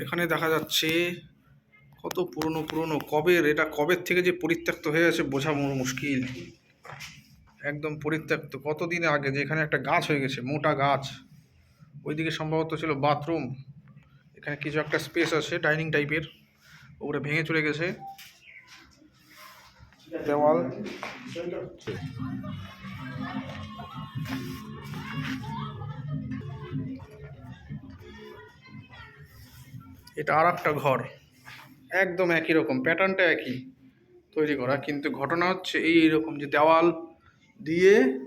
এখানে দেখা যাচ্ছে কত পুরনো পুরনো। কবের? এটা কবের থেকে যে পরিত্যক্ত হয়ে আছে বোঝা মুশকিল। একদম পরিত্যক্ত। কতদিন আগে যে এখানে একটা গাছ হয়ে গেছে, মোটা গাছ। ওইদিকে সম্ভবত ছিল বাথরুম। এখানে কিছু একটা স্পেস আছে, ডাইনিং টাইপের। ওপরে ভেঙে চলে গেছে। দেওয়াল। এটা আর একটা ঘর। একদম একই রকম প্যাটার্নটা একই তৈরি করা। কিন্তু ঘটনা হচ্ছে এই রকম যে দেওয়াল দিয়ে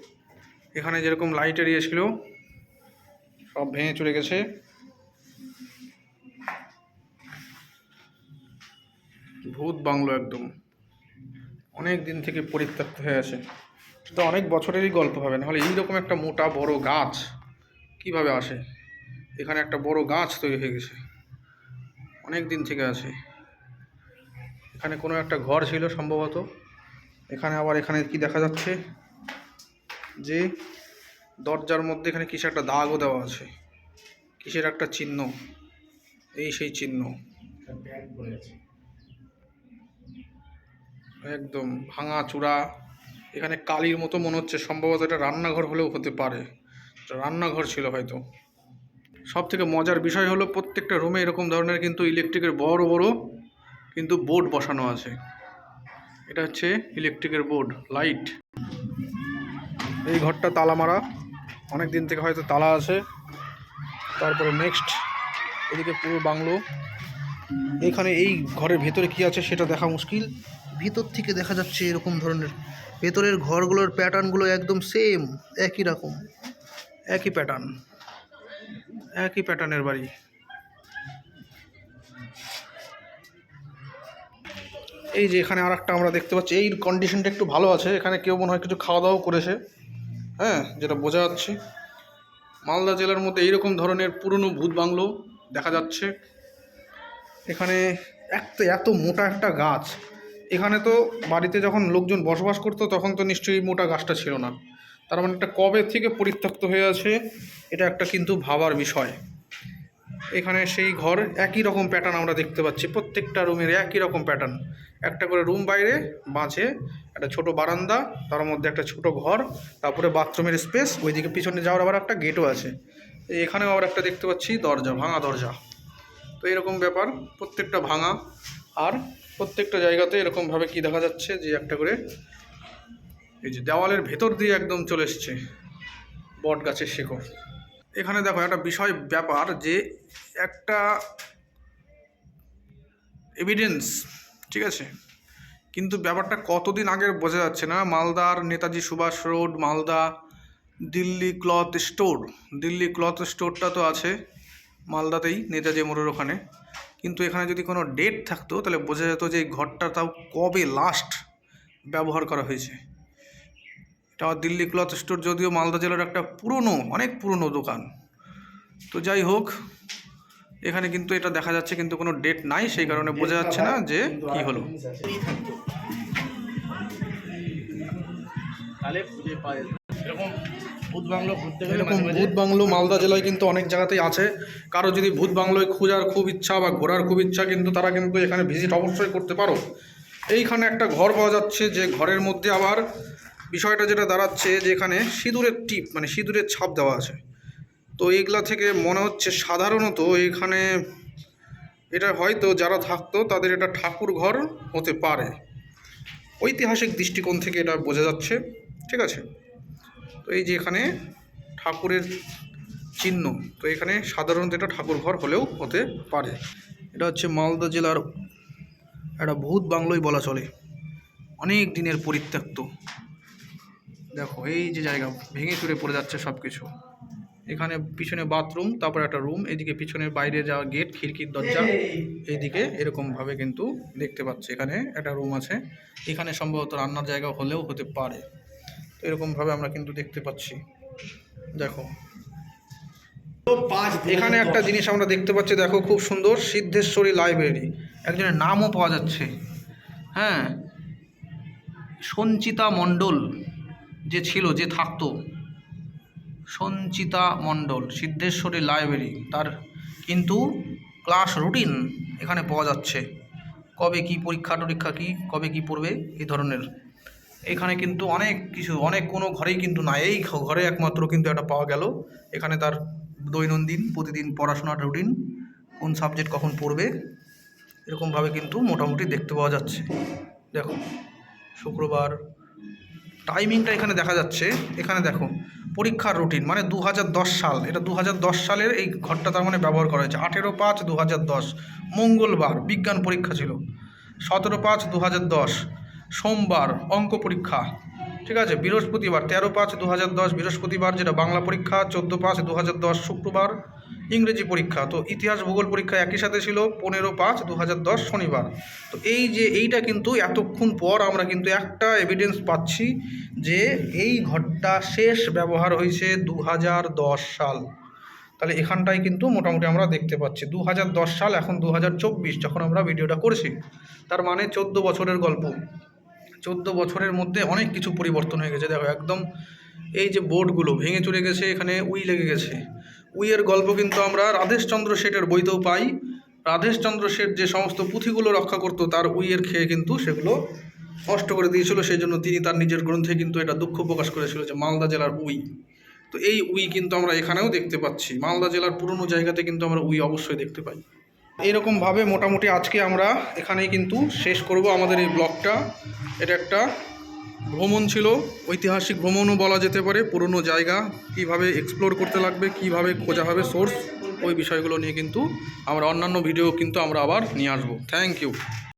এখানে যেরকম লাইট এরিয়া ছিল, সব ভেঙে চলে গেছে। ভূত বাংলো একদম। অনেক দিন থেকে পরিত্যক্ত হয়ে আছে। তো অনেক বছরেরই গল্প হবে, নাহলে এইরকম একটা মোটা বড় গাছ কীভাবে আসে? এখানে একটা বড় গাছ তৈরি হয়ে গেছে। অনেক দিন থেকে আছে। এখানে কোনো একটা ঘর ছিল সম্ভবত। এখানে আবার এখানে কি দেখা যাচ্ছে? যে দরজার মধ্যে এখানে কিসের একটা দাগও দেওয়া আছে। কিসের একটা চিহ্ন? এই সেই চিহ্ন। একদম ভাঙা চূড়া। এখানে কালির মতো মনে হচ্ছে, সম্ভবত এটা রান্নাঘর হলেও হতে পারে। রান্নাঘর ছিল হয়তো। সব থেকে মজার বিষয় হলো প্রত্যেকটা রুমে এরকম ধরনের কিন্তু ইলেকট্রিকের বড় বড় কিন্তু বোর্ড বসানো আছে। এটা হচ্ছে ইলেকট্রিকের বোর্ড লাইট এই ঘরটা তালা মারা। অনেক দিন থেকে হয়তো তালা আছে। তারপরে নেক্সট এদিকে পুরো বাংলো। এখানে এই ঘরের ভেতরে কি আছে সেটা দেখা মুশকিল। ভিতর থেকে দেখা যাচ্ছে এরকম ধরনের। ভেতরের ঘরগুলোর প্যাটার্নগুলো একদম সেম একই রকম। একই প্যাটার্ন একই প্যাটার্নের বাড়ি। এই যে এখানে আর একটা আমরা দেখতে পাচ্ছি, এই কন্ডিশনটা একটু ভালো আছে, এখানে কেউ মনে হয় কিছু খাওয়া দাওয়া করেছে। হ্যাঁ যেটা বোঝা যাচ্ছে। মালদা জেলার মধ্যে এইরকম ধরনের পুরনো ভূত বাংলো দেখা যাচ্ছে। এখানে একটা এত মোটা একটা গাছ। এখানে তো বাড়িতে যখন লোকজন বসবাস করতো, তখন তো নিশ্চয়ই মোটা গাছটা ছিল না। তার মানে একটা কবে থেকে পরিত্যক্ত হয়ে আছে, এটা একটা কিন্তু ভাবার বিষয়। এখানে সেই ঘর একই রকম প্যাটার্ন আমরা দেখতে পাচ্ছি, প্রত্যেকটা রুমের একই রকম প্যাটার্ন একটা করে রুম বাইরে মাঝে একটা ছোট বারান্দা, তার মধ্যে একটা ছোট ঘর, তারপরে বাথরুমের স্পেস ওইদিকে পিছনে যাওয়ার আবার একটা গেটও আছে। এখানেও আবার একটা দেখতে পাচ্ছি, দরজা, ভাঙা দরজা। তো এরকম ব্যাপার, প্রত্যেকটা ভাঙা। আর প্রত্যেকটা জায়গাতে এরকমভাবে কি দেখা যাচ্ছে যে একটা করে এই যে দেওয়ালের ভেতর দিয়ে একদম চলে এসছে বট গাছের শিকড়। এখানে দেখো একটা বিষয়, ব্যাপার যে একটা এভিডেন্স ঠিক আছে? কিন্তু ব্যাপারটা কতদিন আগের বোঝা যাচ্ছে না। মালদার Netaji Subhash road, Malda Delhi cloth store, Delhi cloth স্টোরটা তো আছে মালদাতেই, নেতাজি মোড়ের ওখানে। কিন্তু এখানে যদি কোনো ডেট থাকতো, তাহলে বোঝা যেত যে এই ঘরটা তাও কবে লাস্ট ব্যবহার করা হয়েছে। এটা দিল্লি ক্লথ স্টোর যদিও মালদা জেলার একটা পুরনো অনেক পুরনো দোকান। তো যাই হোক এখানে কিন্তু এটা দেখা যাচ্ছে কিন্তু কোনো ডেট নাই সেই কারণে বোঝা যাচ্ছে না যে কি হলো। এরকম ভূত বাংলো মালদা জেলায় কিন্তু অনেক জায়গাতেই আছে। কারও যদি ভূত বাংলোয় খোঁজার খুব ইচ্ছা বা ঘোরার খুব ইচ্ছা কিন্তু তারা কিন্তু এখানে ভিজিট অবশ্যই করতে পারো। এইখানে একটা ঘর পাওয়া যাচ্ছে যে ঘরের মধ্যে আবার বিষয়টা যেটা দাঁড়াচ্ছে যে এখানে সিঁদুরের টিপ মানে সিঁদুরের ছাপ দেওয়া আছে। তো এইগুলা থেকে মনে হচ্ছে সাধারণত এখানে এটা হয়তো যারা থাকতো তাদের এটা ঠাকুর ঘর হতে পারে। ঐতিহাসিক দৃষ্টিকোণ থেকে এটা বোঝা যাচ্ছে, ঠিক আছে? তো এই যে এখানে ঠাকুরের চিহ্ন, তো এখানে সাধারণত এটা ঠাকুর ঘর হলেও হতে পারে। এটা হচ্ছে মালদা জেলার একটা ভূত বাংলোই বলা চলে। অনেক দিনের পরিত্যক্ত। দেখো, এই যে জায়গা ভেঙে চুরে পড়ে যাচ্ছে সব কিছু এখানে পিছনে বাথরুম, তারপর একটা রুম, এদিকে পিছনে বাইরে যাওয়া গেট, খিড়কির দরজা, এইদিকে এরকমভাবে কিন্তু দেখতে পাচ্ছি এখানে একটা রুম আছে। এখানে সম্ভবত রান্নার জায়গা হলেও হতে পারে। তো এরকমভাবে আমরা কিন্তু দেখতে পাচ্ছি। দেখো। এখানে একটা জিনিস আমরা দেখতে পাচ্ছি, দেখো খুব সুন্দর, সিদ্ধেশ্বরী লাইব্রেরি। একজনের নামও পাওয়া যাচ্ছে। হ্যাঁ সঞ্চিতা মণ্ডল। যে ছিল, যে থাকতো। সঞ্চিতা মণ্ডল, সিদ্ধেশ্বরী লাইব্রেরি, তার কিন্তু ক্লাস রুটিন এখানে পাওয়া যাচ্ছে। কবে কি পরীক্ষা টরীক্ষা কি, কবে কি পড়বে এই ধরনের। এখানে কিন্তু অনেক কিছু, অনেক কোনো ঘরেই কিন্তু না, এই ঘরে একমাত্র কিন্তু এটা পাওয়া গেল। এখানে তার দৈনন্দিন, প্রতিদিন পড়াশোনার রুটিন, কোন সাবজেক্ট কখন পড়বে, এরকমভাবে কিন্তু মোটামুটি দেখতে পাওয়া যাচ্ছে। দেখো, শুক্রবার টাইমিংটা এখানে দেখা যাচ্ছে। এখানে দেখো, পরীক্ষার রুটিন মানে দু হাজার দশ সাল। এটা দু হাজার দশ সালের এই ঘরটা তার মানে ব্যবহার করা হয়েছে। আঠেরো পাঁচ দু মঙ্গলবার বিজ্ঞান পরীক্ষা ছিল। সতেরো পাঁচ দু সোমবার অঙ্ক পরীক্ষা। ঠিক আছে? বৃহস্পতিবার তেরো পাঁচ দু বৃহস্পতিবার যেটা বাংলা পরীক্ষা, চোদ্দ পাঁচ দু শুক্রবার ইংরেজি পরীক্ষা। তো ইতিহাস ভূগোল পরীক্ষা একই সাথে ছিল পনেরো পাঁচ দু শনিবার। তো এই যে এইটা কিন্তু এতক্ষণ পর আমরা কিন্তু একটা এভিডেন্স পাচ্ছি যে এই ঘরটা শেষ ব্যবহার হয়েছে দু হাজার দশ সাল। তাহলে এখানটায় কিন্তু মোটামুটি আমরা দেখতে পাচ্ছি। দু হাজার দশ সাল, এখন দু হাজার চব্বিশ যখন আমরা ভিডিওটা করছি, তার মানে চোদ্দ বছরের গল্প। চোদ্দ বছরের মধ্যে অনেক কিছু পরিবর্তন হয়ে গেছে। দেখো, একদম এই যে বোর্ডগুলো ভেঙে চুরে গেছে, এখানে উই লেগে গেছে। উইয়ের গল্প কিন্তু আমরা রাধেশচন্দ্র শেঠের বইতেও পাই। রাধেশচন্দ্র শেঠ যে সমস্ত পুঁথিগুলো রক্ষা করতো, তার উইয়ের খেয়ে কিন্তু সেগুলো নষ্ট করে দিয়েছিল। সেই জন্য তিনি তার নিজের গ্রন্থে কিন্তু এটা দুঃখ প্রকাশ করেছিল যে মালদা জেলার উই। তো এই উই কিন্তু আমরা এখানেও দেখতে পাচ্ছি। মালদা জেলার পুরনো জায়গাতে কিন্তু আমরা উই অবশ্যই দেখতে পাই। এরকমভাবে মোটামুটি আজকে আমরা এখানেই কিন্তু শেষ করব আমাদের এই ব্লগটা। এটা একটা ভ্রমণ ছিল, ঐতিহাসিক ভ্রমণও বলা যেতে পারে, পুরনো জায়গা, কীভাবে এক্সপ্লোর করতে লাগবে, কীভাবে খোঁজা হবে সোর্স ওই বিষয়গুলো নিয়ে কিন্তু আমরা অন্যান্য ভিডিও কিন্তু আমরা আবার নিয়ে আসব। Thank you